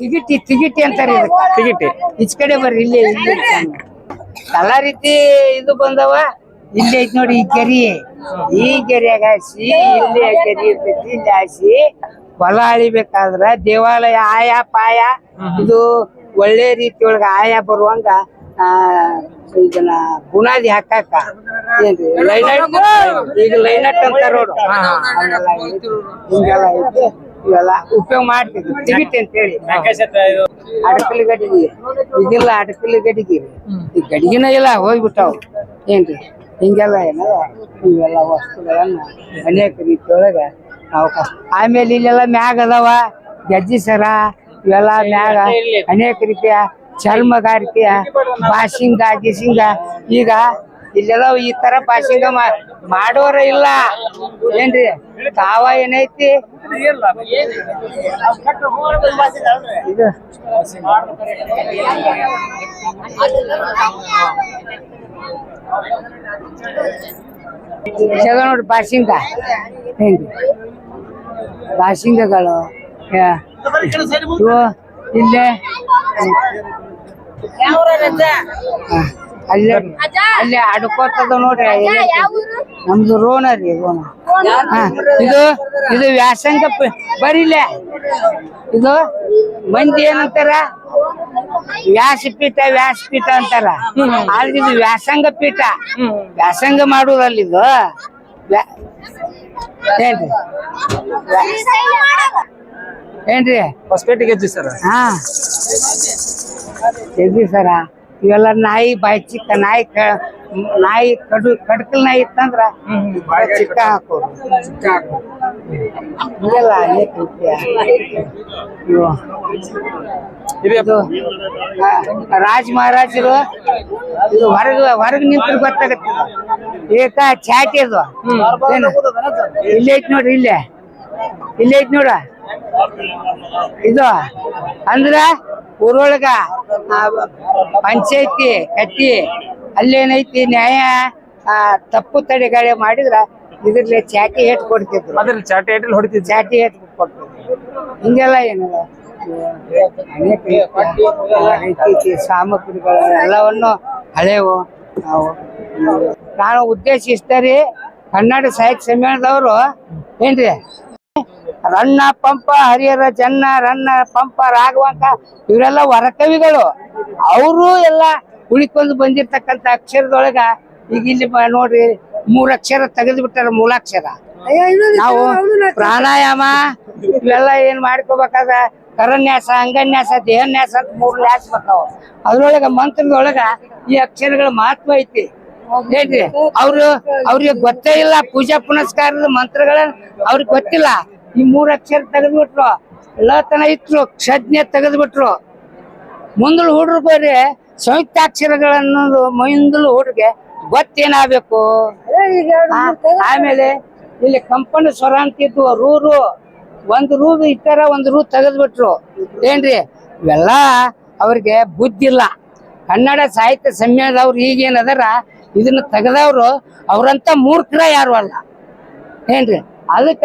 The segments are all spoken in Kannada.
ತಿಗಿಟಿ ತಿಗಿಟಿ ಅಂತಾರೆ ಇದಕ್ಕೆ ತಿಗಿಟಿ. ಈಚ ಕಡೆ ಬರ್ರಿ ಇಲ್ಲಿ ಇಲ್ಲಿ ಎಲ್ಲಾ ರೀತಿ ಇದು ಬಂದವ ಇಲ್ಲಿ ಐತಿ ನೋಡಿ ಈ ಕೆರಿ. ಈ ಕೆರಿಯಾಗ ಹಾಸಿ ಇಲ್ಲಿ ಕೆರಿ ಇರ್ತೈತಿ ಇಲ್ಲಿ ಹಾಸಿ ಹೊಲ ಅಳಿಬೇಕಾದ್ರ ದೇವಾಲಯ ಆಯ ಪಾಯ. ಇದು ಒಳ್ಳೆ ರೀತಿಯೊಳಗ ಆಯಾ ಆಯ ಬರುವಂಗ ಆ ಇದನ್ನ ಬುನಾದಿ ಹಾಕಾಕ. ಏನ್ರಿ ಲೈನಟ್ ಈಗ ಲೈನಟ್ ಅಂತಾರ ನೋಡು. ಹಂಗೆಲ್ಲ ಐತಿ. ಇವೆಲ್ಲ ಉಪಯೋಗ ಮಾಡ್ತಿದ್ವಿ. ಸಿಗುತ್ತೆ ಅಂತ ಹೇಳಿ. ಅಡಕಲ್ ಗಡಿಗೆ. ಇದಿಲ್ಲ ಅಡಕಲಿ ಗಡಿಗೆ. ಈ ಗಡಿಗೆನ ಇಲ್ಲ ಹೋಗ್ಬಿಟ್ಟಾವ. ಏನ್ರಿ? ಹಿಂಗೆಲ್ಲ ಏನದ ಇವೆಲ್ಲ ವಸ್ತುಗಳನ್ನ ಅನೇಕ ರೀತಿಯೊಳಗ ನಾವು ಆಮೇಲೆ ಇಲ್ಲೆಲ್ಲ ಮ್ಯಾಗ ಅದಾವ. ಗಜ್ಜಿ ಸರ ಇವೆಲ್ಲ ಮ್ಯಾಗ ಅನೇಕ ರೀತಿಯ ಚರ್ಮಗಾರಿಕೆಯ ಬಾಸಿಂಗ ಗಿಸಿಂಗ ಈಗ ಇಲ್ಲೆಲ್ಲ ಈ ತರ ಪಾಸಿಂಗ್ ಮಾಡೋರ ಇಲ್ಲ. ಏನ್ರಿ? ತಾವ ಏನೈತಿ? ಇದು. ನೋಡಿ ಬಾಶಿಂಗ ಏನ್ರಿ? ಇವು ಇಲ್ಲೇ. ಅಲ್ಲೇ ಅಲ್ಲೇ ಅಡ್ಕೋತದ ನೋಡ್ರಿ. ನಮ್ದು ರೋಣ ರೀ ರೋಣ ಹಾ, ಇದು ಇದು ವ್ಯಾಸಂಗ ಬರೀಲೆ ಇದು ಮಂದಿ ಏನಂತಾರ? ವ್ಯಾಸಪೀಠ ವ್ಯಾಸಪೀಠ ಅಂತಾರ. ಆದ್ರೆ ಇದು ವ್ಯಾಸಂಗ ಪೀಠ. ವ್ಯಾಸಂಗ ಮಾಡುದಲ್ಲ ಇದು. ಏನ್ರಿ? ಏನ್ರಿ? ಹೊಸಪೇಟೆಗೆ ಗೆಜ್ಜಿ ಸರ್. ಹಾ. ಎದ್ರಿ ಸರ? ಇವೆಲ್ಲ ನಾಯಿ ಬಾಯಿ ಚಿಕ್ಕ ನಾಯಿ ಕ- ನಾಯಿ ಕಡು ಕಡ್ಕಲ್ ನಾಯಿ ಇತ್ತಂದ್ರ ಚಿಕ್ಕ ಹಾಕೋರು. ಚಿಕ್ಕ ಹಾಕೋರು. ಇವೆಲ್ಲ ಅನೇಕ ರೀತಿಯ. ಇವು. ಇದು ಆ, ಮಹಾರಾಜರು ಇದು ಹೊರಗ ಹೊರಗ ನಿಂತು ಗೊತ್ತಾಗತ್ತೆ ಏಕ ಚಾಟಿ ಅದು ಇಲ್ಲೇ ಐತಿ ನೋಡ್ರಿ ಇಲ್ಲೇ. ಇಲ್ಲೇ ಐತಿ ನೋಡ. ಇದು ಅಂದ್ರೆ ಊರೊಳಗ ಪಂಚಾಯತಿ ಕಟ್ಟಿ ಅಲ್ಲೇನೈತಿ ನ್ಯಾಯ ತಪ್ಪು ತಡೆಗಳೆ ಮಾಡಿದ್ರ ಇದ್ರಲ್ಲಿ ಚಾಟಿ ಏಟ್ ಕೊಡ್ತಿದ್ರು. ಅದ್ರಲ್ಲಿ ಚಾಟಿ ಏಟಲ್ ಹೊಡಿತಿದ್ರು? ಚಾಟಿ ಏಟ್ ಕೊಡ್ತಿದ್ರು. ಹಿಂಗೆಲ್ಲ ಏನಿಲ್ಲ ಅನೇಕ ರೀತಿ ಸಾಮಗ್ರಿಗಳು ಎಲ್ಲವನ್ನು ಹಳೆವು. ನಾವು ನಾನು ಉದ್ದೇಶ ಇಷ್ಟ ರೀ ಕನ್ನಡ ಸಾಹಿತ್ಯ ಸಮ್ಮೇಳನದವರು. ಏನ್ರಿ? ರನ್ನ ಪಂಪ ಹರಿಹರ ಜನ್ನ ರಣ್ಣ ಪಂಪ ರಾಘವಂಕ ಇವರೆಲ್ಲ ವರಕವಿಗಳು. ಅವರು ಎಲ್ಲ ಉಳಿಕೊಂಡು ಬಂದಿರ್ತಕ್ಕಂತ ಅಕ್ಷರದೊಳಗ ಈಗ ಇಲ್ಲಿ ನೋಡ್ರಿ ಮೂರಕ್ಷರ ಅಕ್ಷರ ತೆಗೆದು ಬಿಟ್ಟಾರ ಮೂಲಾಕ್ಷರ. ನಾವು ಪ್ರಾಣಾಯಾಮ ಇವೆಲ್ಲ ಏನ್ ಮಾಡ್ಕೋಬೇಕಾದ ಕರನ್ಯಾಸ ಅಂಗನ್ಯಾಸ ದೇಹನ್ಯಾಸ ಅಂತ ಮೂರು ನ್ಯಾಸ ಬರ್ತಾವ ಅದ್ರೊಳಗ ಮಂತ್ರದೊಳಗ ಈ ಅಕ್ಷರಗಳ ಮಹತ್ವ ಐತಿ. ಹೇಳ್ರಿ ಅವ್ರು ಅವ್ರಿಗೆ ಗೊತ್ತೇ ಇಲ್ಲ ಪೂಜಾ ಪುನಸ್ಕಾರದ ಮಂತ್ರಗಳ ಅವ್ರಿಗೆ ಗೊತ್ತಿಲ್ಲ. ಈ ಮೂರು ಅಕ್ಷರ ತೆಗೆದ್ಬಿಟ್ರು. ಲತನ ಇತ್ತು ಕ್ಷಜ್ಞೆ ತೆಗೆದ್ಬಿಟ್ರು. ಮುಂದಲು ಹುಡ್ರು ಬರ್ರಿ ಸಂಯುಕ್ತಾಕ್ಷರಗಳನ್ನೋದು ಮುಂದಲು ಹುಡುಗೆ ಗೊತ್ತೇನಾಗಬೇಕು? ಆಮೇಲೆ ಇಲ್ಲಿ ಕಂಪನ ಸ್ವರ ಅಂತಿದ್ವು ರೂರು. ಒಂದು ರೂ ಇತರ ಒಂದು ರೂ ತೆಗೆದ್ಬಿಟ್ರು. ಏನ್ರಿ? ಇವೆಲ್ಲ ಅವ್ರಿಗೆ ಬುದ್ಧಿ ಇಲ್ಲ. ಕನ್ನಡ ಸಾಹಿತ್ಯ ಸಮ್ಮೇಳನದವ್ರು ಈಗೇನದಾರ ಇದನ್ನ ತೆಗೆದವ್ರು ಅವ್ರಂತ ಮೂರ್ಖರ ಯಾರು ಅಲ್ಲ. ಏನ್ರಿ? ಅದಕ್ಕ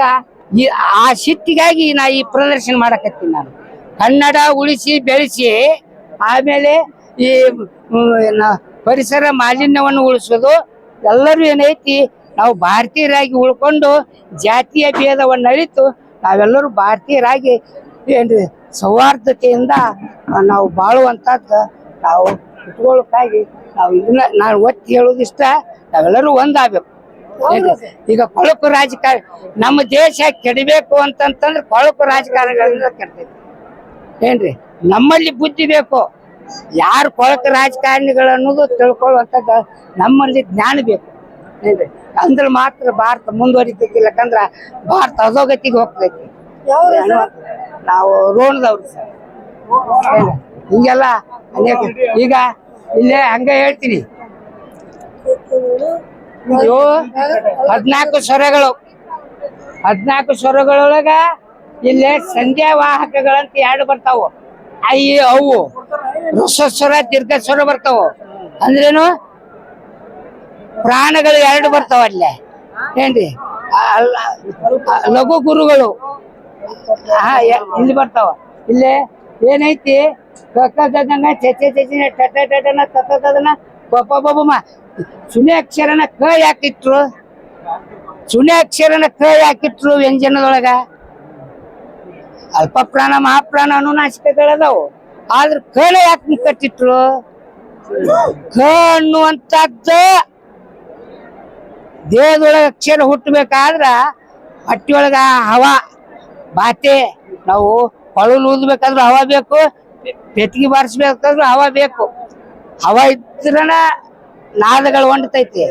ಈ ಆ ಸಿಟ್ಟಿಗಾಗಿ ನಾ ಈ ಪ್ರದರ್ಶನ ಮಾಡಕತ್ತೀನಿ ನಾನು ಕನ್ನಡ ಉಳಿಸಿ, ಬೆಳೆಸಿ, ಆಮೇಲೆ ಈ ಪರಿಸರ ಮಾಲಿನ್ಯವನ್ನು ಉಳಿಸೋದು ಎಲ್ಲರೂ ಏನೈತಿ, ನಾವು ಭಾರತೀಯರಾಗಿ ಉಳ್ಕೊಂಡು ಜಾತಿಯ ಭೇದವನ್ನು ಅಳಿತು ನಾವೆಲ್ಲರೂ ಭಾರತೀಯರಾಗಿ ಏನು ಸೌಹಾರ್ದತೆಯಿಂದ ನಾವು ಬಾಳುವಂಥದ್ದು ನಾವು ಇಟ್ಕೊಳ್ಳೋಕ್ಕಾಗಿ ನಾವು ಇದನ್ನ, ನಾನು ಒತ್ತಿ ಹೇಳೋದಿಷ್ಟ, ನಾವೆಲ್ಲರೂ ಒಂದಾಗಬೇಕು? ಈಗ ಕೊಳಕು ರಾಜಕಾರಣ ನಮ್ಮ ದೇಶ ಕೆಡಬೇಕು ಅಂತಂತಂದ್ರೆ ಕೊಳಕು ರಾಜಕಾರಣಗಳಿಂದ ಕೆಡ್ತೈತಿ. ಏನ್ರಿ? ನಮ್ಮಲ್ಲಿ ಬುದ್ಧಿ ಬೇಕು. ಯಾರು ಕೊಳಕು ರಾಜಕಾರಣಿಗಳು ಅನ್ನೋದು ತಿಳ್ಕೊಳ್ಳುವಂಥದ್ದು ನಮ್ಮಲ್ಲಿ ಜ್ಞಾನ ಬೇಕು. ಏನ್ರಿ? ಅಂದ್ರೆ ಮಾತ್ರ ಭಾರತ ಮುಂದುವರಿತೈತಿ ಇಲ್ಲಕಂದ್ರ ಭಾರತ ಅಧೋಗತಿಗೆ ಹೋಗ್ತೈತಿ. ನಾವು ರೋಣದವ್ರು ಸರ್? ಹಿಂಗೆಲ್ಲ ಅನೇಕ ಈಗ ಇಲ್ಲೇ ಹಂಗ ಹೇಳ್ತೀನಿ. ಇವು ಹದ್ನಾಲ್ಕು ಸ್ವರಗಳು. ಹದ್ನಾಲ್ಕು ಸ್ವರಗಳೊಳಗ ಇಲ್ಲಿ ಸಂಧ್ಯಾ ವಾಹಕಗಳಂತ ಎರಡು ಬರ್ತಾವು. ಐ ಅವು. ದೀರ್ಘ ಸ್ವರ ಬರ್ತಾವ. ಅಂದ್ರೇನು? ಪ್ರಾಣಗಳು ಎರಡು ಬರ್ತಾವ ಅಲ್ಲಿ. ಏನ್ರಿ? ಲಘು ಗುರುಗಳು. ಹಾ ಇಲ್ಲಿ ಬರ್ತಾವ. ಇಲ್ಲಿ ಏನೈತಿ? ಕಕ್ಕ ಚಚೆ ಚಚಿನ ಟಟ ಟಟನ ತತದನ ಪಪ ಬಬಮ ಸುನೆ ಅಕ್ಷರನ ಕ ಯಾಕಿಟ್ರು? ಸುನೆ ಅಕ್ಷರನ ಕ ಯಾಕಿಟ್ರು ವ್ಯಂಜನದೊಳಗ? ಅಲ್ಪ ಪ್ರಾಣ ಮಹಾಪ್ರಾಣ ಅನುನಾಶಕಗಳದಾವು ಆದ್ರ ಕನ ಯಾಕೆ ಕಟ್ಟಿಟ್ರು ಕ ಅನ್ನುವಂತದ್ದ ದೇಹದೊಳಗ ಅಕ್ಷರ ಹುಟ್ಟಬೇಕಾದ್ರ ಹೊಟ್ಟಿಯೊಳಗ ಹವಾ, ಬಾತೆ, ನಾವು ಕೊಳಲು ಊದ್ಬೇಕಾದ್ರೂ ಹವಾ ಬೇಕು ಪೆಟ್ಟಿಗೆ ಬಾರಿಸ್ಬೇಕಾದ್ರೂ ಹವಾ ಬೇಕು. ಹವಾ ಇದ್ರನ ನಾದಗಳು ಹೊಂಡ್ತೈತಿ